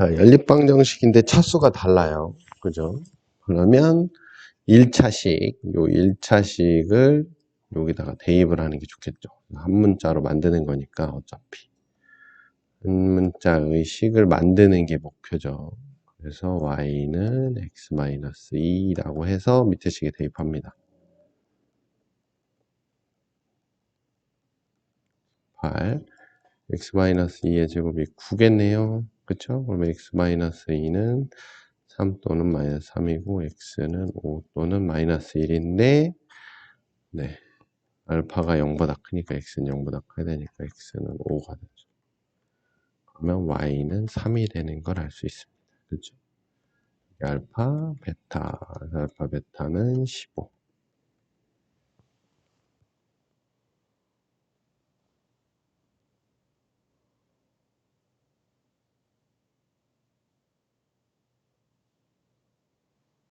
자, 연립방정식인데 차수가 달라요. 그죠? 그러면 1차식, 요 1차식을 여기다가 대입을 하는 게 좋겠죠. 한 문자로 만드는 거니까 어차피. 한 문자의 식을 만드는 게 목표죠. 그래서 y는 x-2라고 해서 밑에 식에 대입합니다. 8 x-2의 제곱이 9겠네요. 그쵸? 그러면 x-2는 3 또는 마이너스 3이고 x는 5 또는 마이너스 1인데 네 알파가 0보다 크니까 x는 0보다 커야 되니까 x는 5가 되죠. 그러면 y는 3이 되는 걸 알 수 있습니다. 그죠? 알파, 베타, 알파, 베타는 15